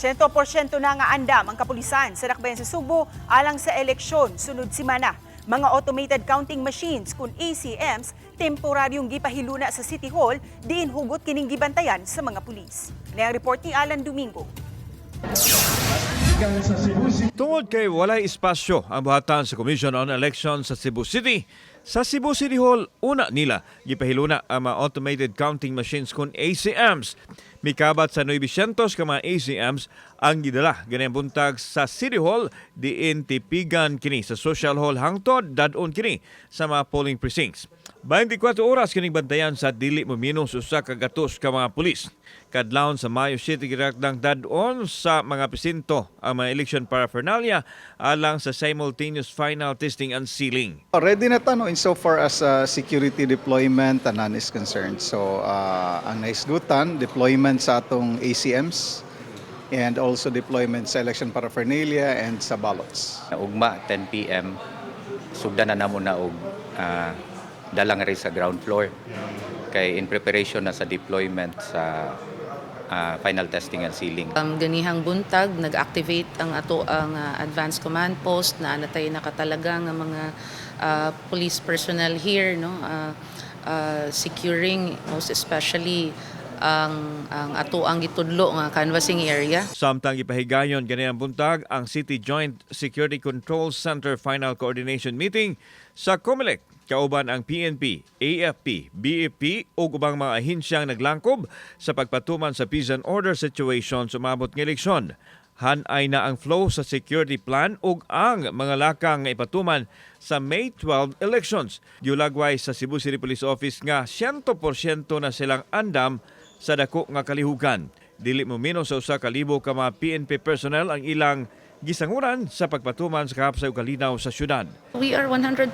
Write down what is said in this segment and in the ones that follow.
100% na nga andam ang kapulisan sa Dakbayan sa Subo alang sa eleksyon sunod simana. Mga automated counting machines kun ACMs temporaryong gipahiluna sa City Hall diin hugot kining gibantayan sa mga pulis. Ni ang report ni Alan Domingo. Tungod kay walay espasyo ang buhatan sa Commission on Elections sa Cebu City, sa Cebu City Hall, una nila gipahiluna ang mga automated counting machines kun ACMs. Mikabat sa 900 ka mga ACMs ang gidala ganyan buntag sa City Hall diin tipigan kini sa Social Hall hangtod dadon kini sa mga polling precincts. 24 oras kining bantayan sa dili mo minos usa ka gatos ka mga pulis. Kadlawon sa Mayo City girakdang dadon sa mga presinto ang mga election paraphernalia alang sa simultaneous final testing and sealing. Ready na tano insofar as uh, security deployment tanan is concerned. So uh, ang naisgutan, deployment sa atong ACMs and also deployment sa election paraphernalia and sa ballots. ugma 10 PM sugdan na namo na og ah, dala nga rin sa ground floor kay in preparation na sa deployment sa ah, final testing and sealing. Um, ganihang buntag, nag-activate ang ato ang ah, advanced command post na anatay nakatalaga nga mga ah, police personnel here no ah, ah, securing most especially ang ang ato ang gitudlo nga canvassing area Samtang ipahigayon ganyan buntag ang City Joint Security Control Center Final Coordination Meeting sa COMELEC kauban ang PNP, AFP, BFP ug ubang mga ahensyang naglangkob sa pagpatuman sa peace and order situation sa umabot ng eleksyon. Hanay na ang flow sa security plan ug ang mga lakang nga ipatuman sa May 12 elections. Giulagway sa Cebu City Police Office nga 100% na silang andam sa dako nga kalihukan. Dili mo mino sa usa ka libo ka mga PNP personnel ang ilang gisanguran sa pagpatuman sa kahapsay ug kalinaw sa syudad. we are 100%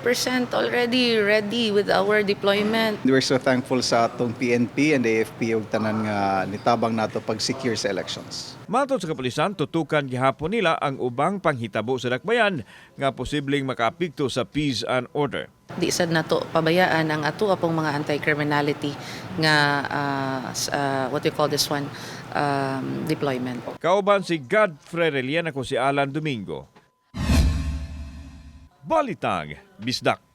already ready with our deployment We're so thankful sa atong PNP and AFP ug tanan nga nitabang nato pag secure sa elections. Matod sa kapulisan, tutukan gihapon nila ang ubang panghitabo sa dakbayan nga posibleng makaapekto sa peace and order. Di sad nato pabayaan ang ato apong mga anti-criminality nga s- ah, what we call this one um, deployment Kauban si Godfrey Relian ako si Alan Domingo. Balitang Bisdak.